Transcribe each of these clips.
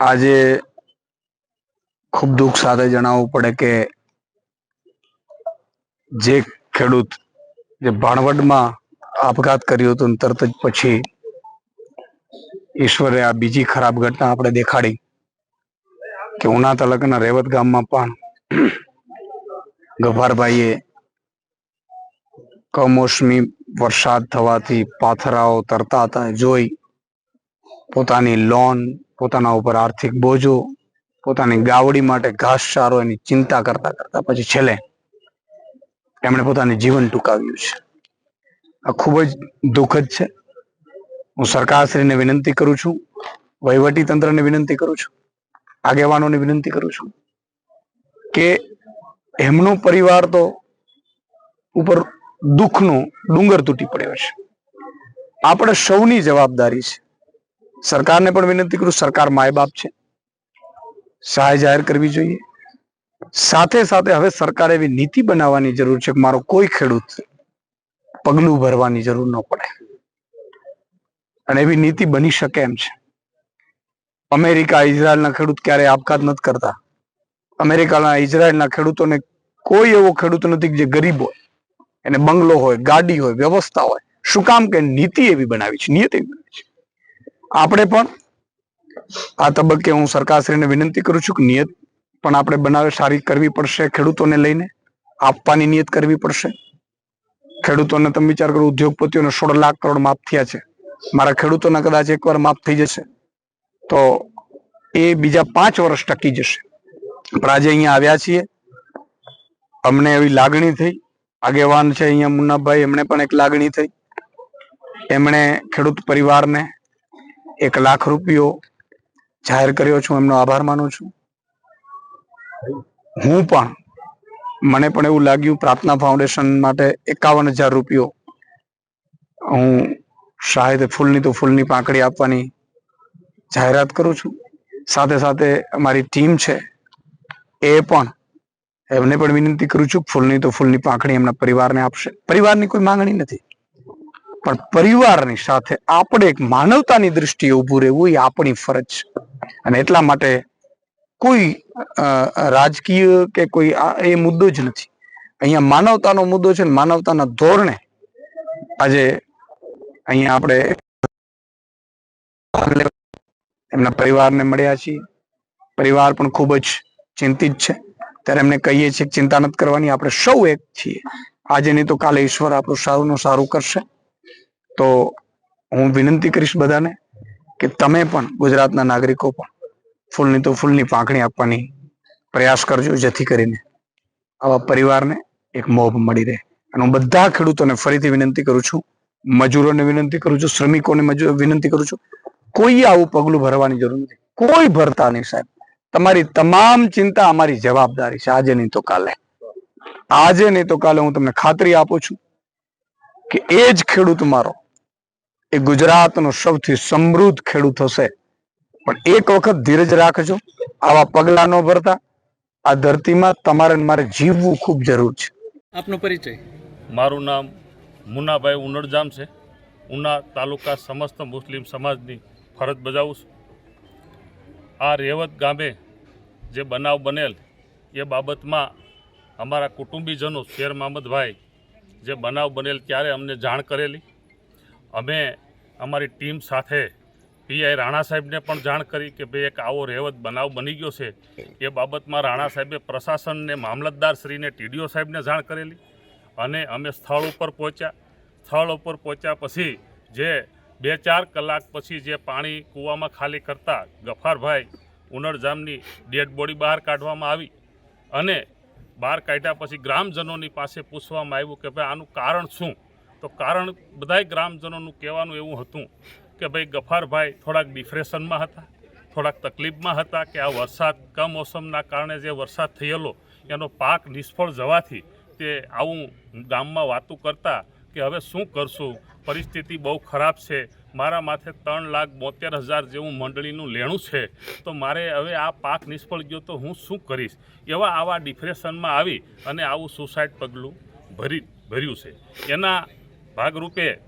આજે ખૂબ દુઃખ સાથે જણાવવું પડે કે જે ખેડૂત જે ભાણવડમાં આપઘાત કર્યો હતો તરત જ પછી ઈશ્વરે આ બીજી ખરાબ ઘટના આપણે દેખાડી કે ઉના તાલુકાના રેવત ગામમાં પણ ગભારભાઈએ કમોસમી વરસાદ થવાથી પાથરાઓ તરતા હતા. જોઈ પોતાની લોન પોતાના ઉપર આર્થિક બોજો, પોતાની ગાવડી માટે ઘાસચારો એની ચિંતા કરતા કરતા પછી છેલ્લે એમણે પોતાનું જીવન ટૂંકાવ્યું છે. આ ખૂબ જ દુઃખદ છે. હું સરકારશ્રીને વિનંતી કરું છું વહીવટી તંત્રને વિનંતી કરું છું, આગેવાનોને વિનંતી કરું છું કે એમનો પરિવાર તો ઉપર દુઃખનો ડુંગર તૂટી પડ્યો છે. આપણે સૌની જવાબદારી છે. સરકારને પણ વિનંતી કરું, સરકાર માય બાપ છે. સહાય જાહેર કરવી જોઈએ. સાથે સાથે હવે સરકારે એવી નીતિ બનાવવાની જરૂર છે કે મારો કોઈ ખેડૂત પગલું ભરવાની જરૂર ન પડે. અને એવી નીતિ બની શકે એમ છે. અમેરિકા ઇઝરાયલના ખેડૂત ક્યારે આપઘાત નથી કરતા. અમેરિકાના ઇઝરાયલના ખેડૂતોને કોઈ એવો ખેડૂત નથી જે ગરીબ હોય. એને બંગલો હોય, ગાડી હોય, વ્યવસ્થા હોય. શું કામ કે નીતિ એવી બનાવી છે? નિયત આપણે પણ આ તબક્કે હું સરકારશ્રીને વિનંતી કરું છું કે નિયત પણ આપણે બનાવે સારી કરવી પડશે ખેડૂતોને લઈને, આપવાની નિયત કરવી પડશે. ખેડૂતોને તમે વિચાર કરો, ઉદ્યોગપતિઓને સોળ લાખ કરોડ માફ થયા છે. મારા ખેડૂતોના કદાચ એકવાર માફ થઈ જશે. તો એ બીજા પાંચ વર્ષ ટકી જશે. પણ આજે અહીંયા આવ્યા છીએ. અમને એવી લાગણી થઈ. આગેવાન છે અહીંયા મુન્નાભાઈ, એમણે પણ એક લાગણી થઈ. એમણે ખેડૂત પરિવારને એક લાખ રૂપિયો જાહેર કર્યો છું, એમનો આભાર માનું છું. હું પણ, મને પણ એવું લાગ્યું પ્રાર્થના ફાઉન્ડેશન માટે એકાવન હજાર રૂપિયો હું શાયદ ફૂલની તો ફૂલની પાંખડી આપવાની જાહેરાત કરું છું. સાથે સાથે અમારી ટીમ છે, એ પણ એમને પણ વિનંતી કરું છું, ફૂલની તો ફૂલની પાંખડી એમના પરિવારને આપશે. પરિવારની કોઈ માંગણી નથી. પણ પરિવારની સાથે આપણે એક માનવતાની દ્રષ્ટિએ ઊભું રહેવું એ આપણી ફરજ છે. અને એટલા માટે કોઈ રાજકીય કે કોઈ એ મુદ્દો જ નથી. અહીંયા માનવતાનો મુદ્દો છે માનવતાના ધોરણે આજે અહીંયા આપણે એમના પરિવારને મળ્યા છીએ. પરિવાર પણ ખૂબ જ ચિંતિત છે. ત્યારે એમને કહીએ છીએ ચિંતા નથી કરવાની, આપણે સૌ એક છીએ. આજે નહીં તો કાલે ઈશ્વર આપણું સારું સારું કરશે. તો હું વિનંતી કરીશ બધાને કે તમે પણ ગુજરાતના નાગરિકો પણ ફૂલની તો ફૂલની પાંખણી આપવાની પ્રયાસ કરજો, જેથી કરીને આવા પરિવારને એક મોભ મળી રહે. અને હું બધા ખેડૂતોને ફરીથી વિનંતી કરું છું, મજૂરોને વિનંતી કરું છું, શ્રમિકોને વિનંતી કરું છું, કોઈ આવું પગલું ભરવાની જરૂર નથી. કોઈ ભરતા નહીં સાહેબ. તમારી તમામ ચિંતા અમારી જવાબદારી છે. આજે નહીં તો કાલે. આજે નહીં તો કાલે હું તમને ખાતરી આપું છું કે એ જ ખેડૂત મારો એ ગુજરાતનો સૌથી સમૃદ્ધ ખેડૂત હશે. પણ એક વખત ધીરજ રાખજો આવા પગલા ન ભરતા. આ ધરતીમાં તમારે મારે જીવવું ખૂબ જરૂર છે. આપનો પરિચય. મારું નામ મુન્નાભાઈ ઉનડજામ છે. ઉના તાલુકા સમસ્ત મુસ્લિમ સમાજની ફરજ બજાવું છું. આ રેવત ગામે જે બનાવ બનેલ એ બાબતમાં અમારા કુટુંબીજનો શેર મામદભાઈ જે બનાવ બનેલ ત્યારે અમને જાણ કરેલી. અમે અમારી ટીમ સાથે પીઆઈ રાણા સાહેબને પણ જાણ કરી કે ભાઈ એક આવો રહેવત બનાવ બની ગયો છે. એ બાબતમાં રાણા સાહેબે પ્રશાસનને મામલતદારશ્રીને ટીડીઓ સાહેબને જાણ કરેલી અને અમે સ્થળ ઉપર પહોંચ્યા. સ્થળ ઉપર પહોંચ્યા પછી જે બે ચાર કલાક પછી જે પાણી કૂવામાં ખાલી કરતા ગફારભાઈ ઉનળજામની ડેડ બોડી બહાર કાઢવામાં આવી અને બહાર કાઢ્યા પછી ગ્રામજનોની પાસે પૂછવામાં આવ્યું કે ભાઈ આનું કારણ શું? તો કારણ બધાય ગ્રામજનોનું કહેવાનું એવું હતું કે ભાઈ ગફારભાઈ થોડાક ડિપ્રેશનમાં હતા, થોડાક તકલીફમાં હતા કે આ વરસાદ કમોસમના કારણે જે વરસાદ થયેલો, એનો પાક નિષ્ફળ જવાથી તે આવું ગામમાં વાતું કરતા કે હવે શું કરશું, પરિસ્થિતિ બહુ ખરાબ છે, મારા માથે ત્રણ લાખ બોતેર હજાર જેવું મંડળીનું લેણું છે, તો મારે હવે આ પાક નિષ્ફળ ગયો તો હું શું કરીશ? એવા આવા ડિપ્રેશનમાં આવી અને આવું સુસાઇડ પગલું ભરી, ભર્યું છે. એના ભાગરૂપે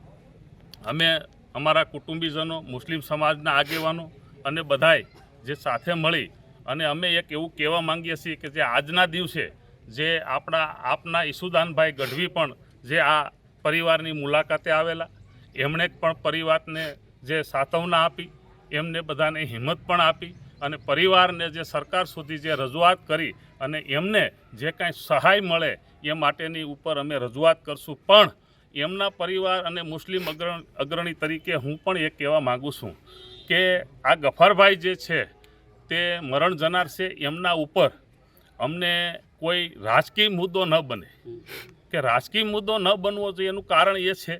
અમે અમારા કુટુંબીજનો, મુસ્લિમ સમાજના આગેવાનો અને બધાય જે સાથે મળી અને અમે એક એવું કહેવા માંગીએ છીએ કે જે આજના દિવસે જે આપણા આપના ઈસુદાનભાઈ ગઢવી પણ જે આ પરિવારની મુલાકાતે આવેલા, એમણે પણ પરિવારને જે સાતવના આપી, એમને બધાને હિંમત પણ આપી અને પરિવારને જે સરકાર સુધી જે રજૂઆત કરી અને એમને જે કાંઈ સહાય મળે એ માટેની ઉપર અમે રજૂઆત કરશું. પણ એમના પરિવાર અને મુસ્લિમ અગ્રણ અગ્રણી તરીકે હું પણ એ કહેવા માગું છું કે આ ગફારભાઈ જે છે, તે મરણ જનાર છે. એમના ઉપર અમને કોઈ રાજકીય મુદ્દો ન બને. કે રાજકીય મુદ્દો ન બનવો જોઈએ એનું કારણ એ છે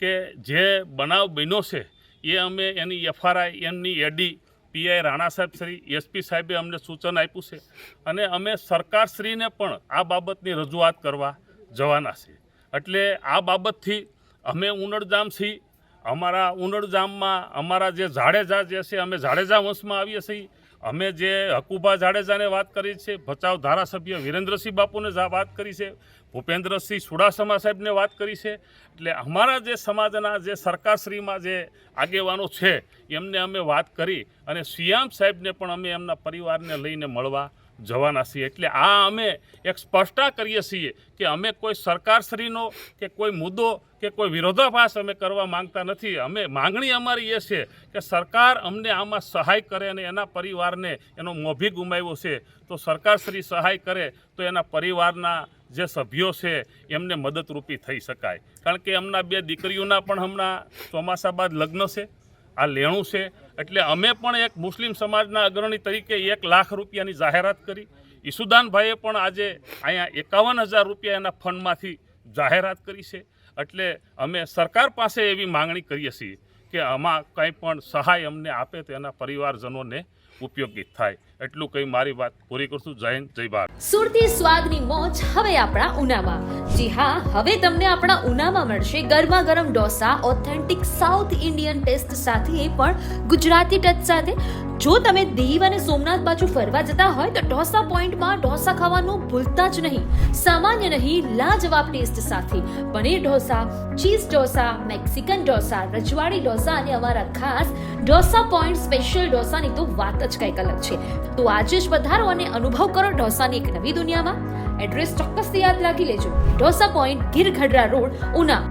કે જે બનાવ બન્યો છે, એ અમે એની એફઆરઆઈ, એમની એડી પીઆઈ રાણા સાહેબ શ્રી એસપી સાહેબે અમને સૂચન આપ્યું છે. અને અમે સરકારશ્રીને પણ આ બાબતની રજૂઆત કરવા જવાના છીએ. એટલે આ બાબતથી અમે ઉનડજામથી અમારા ઉનડજામમાં અમારા જે જાડેજા જે છે, અમે જાડેજા વંશમાં આવીએ છીએ. અમે જે હકુભા જાડેજાને વાત કરી છે, ભચાઉ ધારાસભ્ય વિરેન્દ્રસિંહ બાપુને વાત કરી છે, ભૂપેન્દ્રસિંહ સુડાસમા સાહેબને વાત કરી છે. એટલે અમારા જે સમાજના જે સરકારશ્રીમાં જે આગેવાનો છે, એમને અમે વાત કરી અને સિયામ સાહેબને પણ અમે એમના પરિવારને લઈને મળવા જવાના છીએ. એટલે આ અમે એક સ્પષ્ટતા કરીએ છીએ કે અમે કોઈ સરકારશ્રીનો કે કોઈ મુદ્દો કે કોઈ વિરોધાભાસ અમે કરવા માંગતા નથી. અમે માંગણી અમારી એ છે કે સરકાર અમને આમાં સહાય કરે અને એના પરિવારને એનો મોભી ગુમાવ્યો છે. તો સરકારશ્રી સહાય કરે તો એના પરિવારના જે સભ્યો છે એમને મદદરૂપી થઈ શકાય. કારણ કે એમના બે દીકરીઓના પણ હમણાં ચોમાસા બાદ લગ્ન છે. આ લેણું છે. એટલે અમે પણ એક મુસ્લિમ સમાજના અગ્રણી તરીકે એક લાખ રૂપિયાની જાહેરાત કરી. ઈસુદાનભાઈએ પણ આજે અહીંયા એકાવન હજાર રૂપિયા એના ફંડમાંથી જાહેરાત કરી છે. એટલે અમે સરકાર પાસે એવી માંગણી કરીએ છીએ કે આમાં કંઈ પણ સહાય અમને આપે તો એના પરિવારજનોને ઉપયોગી થાય. એટલું કંઈ મારી વાત પૂરી કરશું. જય હિન્દ, જય ભારત. સુરતી સ્વાદની મોજ હવે આપણા ઉનામાં. જી હા, હવે તમને આપણા ઉનામાં મળશે ગરમા ગરમ dosa authentic South Indian taste સાથે, પણ ગુજરાતી ટચ સાથે. જો તમે દીવ અને સોમનાથ બાજુ ફરવા જતા હોય તો ઢોસા પોઈન્ટમાં ઢોસા ખાવાનું ભૂલતા જ નહીં. સામાન્ય નહીં, લાજવાબ ટેસ્ટ સાથે. પનીર ઢોસા, ચીઝ ઢોસા, મેક્સિકન ઢોસા, રજવાડી ઢોસા અને અમારા ખાસ ઢોસા પોઈન્ટ સ્પેશિયલ ઢોસાની તો વાત જ કંઈક અલગ છે. તો આજે જ વધારો અને અનુભવ કરો ઢોસાની એક નવી દુનિયામાં. એડ્રેસ ચોક્કસથી યાદ રાખી લેજો. Dosa point Gir Gadhra road, Una.